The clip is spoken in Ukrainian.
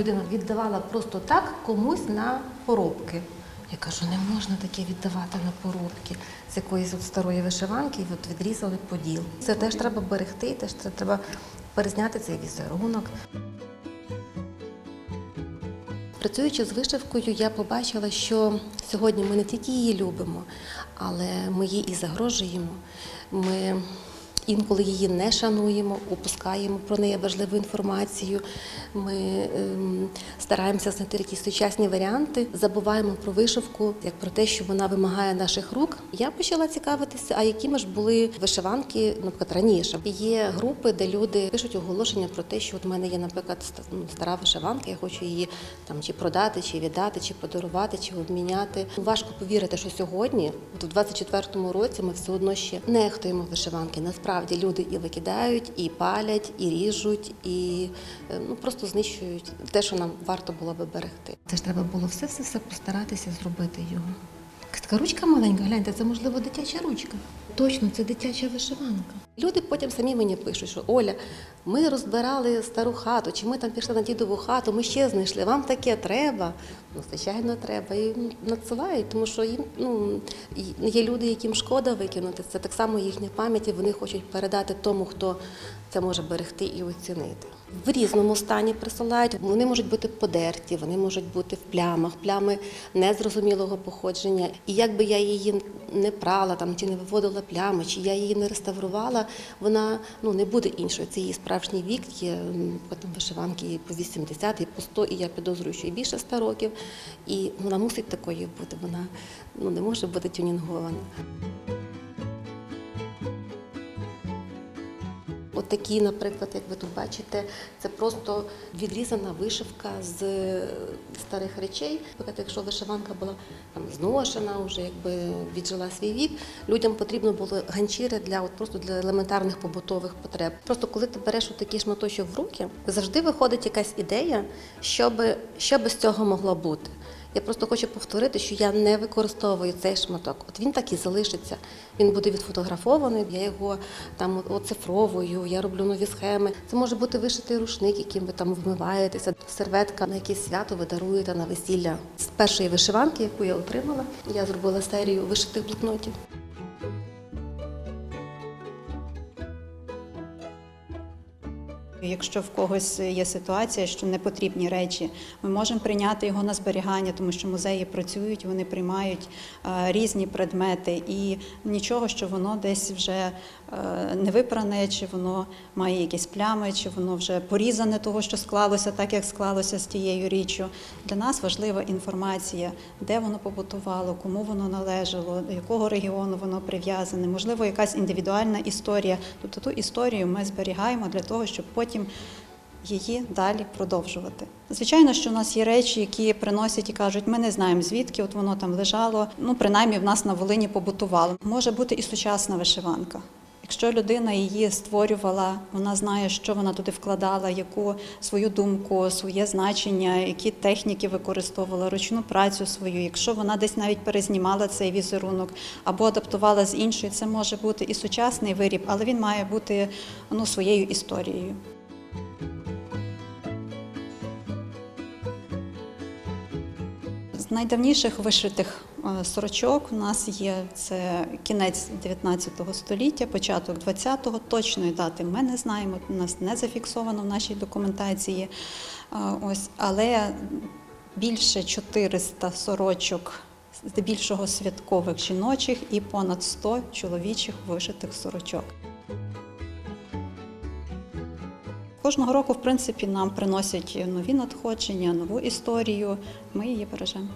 людина віддавала просто так комусь на поробки. Я кажу, не можна таке віддавати на поробки з якоїсь от старої вишиванки, і от відрізали поділ. Це теж треба берегти, теж треба перезняти цей візерунок. Працюючи з вишивкою, я побачила, що сьогодні ми не тільки її любимо, але ми їй і загрожуємо. Ми інколи її не шануємо, упускаємо про неї важливу інформацію. Ми ем, стараємося знайти якісь сучасні варіанти, забуваємо про вишивку, як про те, що вона вимагає наших рук. Я почала цікавитися, а якими ж були вишиванки, наприклад, раніше. Є групи, де люди пишуть оголошення про те, що от в мене є, наприклад, ну, стара вишиванка, я хочу її там чи продати, чи віддати, чи подарувати, чи обміняти. Важко повірити, що сьогодні, от в 24-му році, ми все одно ще нехтуємо вишиванки. Насправді люди і викидають, і палять, і ріжуть, і е, ну просто знищують те, що нам варто було би берегти. Це ж треба було все все все постаратися зробити його. Така ручка маленька, гляньте, це можливо дитяча ручка. Точно, це дитяча вишиванка. Люди потім самі мені пишуть, що Оля, ми розбирали стару хату, чи ми там пішли на дідову хату, ми ще знайшли. Вам таке треба. Ну, звичайно, треба. І надсилають, тому що їм ну є люди, яким шкода викинути. Це так само їхня пам'ять, і вони хочуть передати тому, хто це може берегти і оцінити. В різному стані присилають. Вони можуть бути подерті, вони можуть бути в плямах, плями незрозумілого походження. І як би я її не прала там чи не виводила плями, чи я її не реставрувала, вона ну не буде іншою. Це її справжній вік. Є потім вишиванки по 80, і по 100, і я підозрюю, що і більше 100 років. І вона мусить такою бути. Вона ну не може бути тюнінгована. Такі, наприклад, як ви тут бачите, це просто відрізана вишивка з старих речей. Наприклад, якщо вишиванка була там зношена, вже якби віджила свій вік, людям потрібно було ганчіри для от просто для елементарних побутових потреб. Просто коли ти береш такий шматочок в руки, завжди виходить якась ідея, що би, що би з цього могло бути. Я просто хочу повторити, що я не використовую цей шматок. От він так і залишиться. Він буде відфотографований, я його там оцифровую, я роблю нові схеми. Це може бути вишитий рушник, яким ви там вмиваєтеся, серветка на якесь свято ви даруєте на весілля. З першої вишиванки, яку я отримала, я зробила серію вишитих блокнотів. Якщо в когось є ситуація, що не потрібні речі, ми можемо прийняти його на зберігання, тому що музеї працюють, вони приймають е, різні предмети, і нічого, що воно десь вже е, не випране, чи воно має якісь плями, чи воно вже порізане того, що склалося, так як склалося з тією річчю. Для нас важлива інформація, де воно побутувало, кому воно належало, до якого регіону воно прив'язане, можливо, якась індивідуальна історія. Тобто ту історію ми зберігаємо для того, щоб потім її далі продовжувати. Звичайно, що у нас є речі, які приносять і кажуть, ми не знаємо звідки, от воно там лежало. Ну, принаймні, в нас на Волині побутувало. Може бути і сучасна вишиванка. Якщо людина її створювала, вона знає, що вона туди вкладала, яку свою думку, своє значення, які техніки використовувала, ручну працю свою. Якщо вона десь навіть перезнімала цей візерунок або адаптувала з іншої, це може бути і сучасний виріб, але він має бути ну, своєю історією. Найдавніших вишитих е, сорочок у нас є це кінець 19 століття, початок 20-го. Точної дати ми не знаємо. У нас не зафіксовано в нашій документації. Е, Ось, але більше 400 сорочок, здебільшого святкових жіночих, і понад 100 чоловічих вишитих сорочок. Кожного року, в принципі, нам приносять нові надходження, нову історію. Ми її бережемо.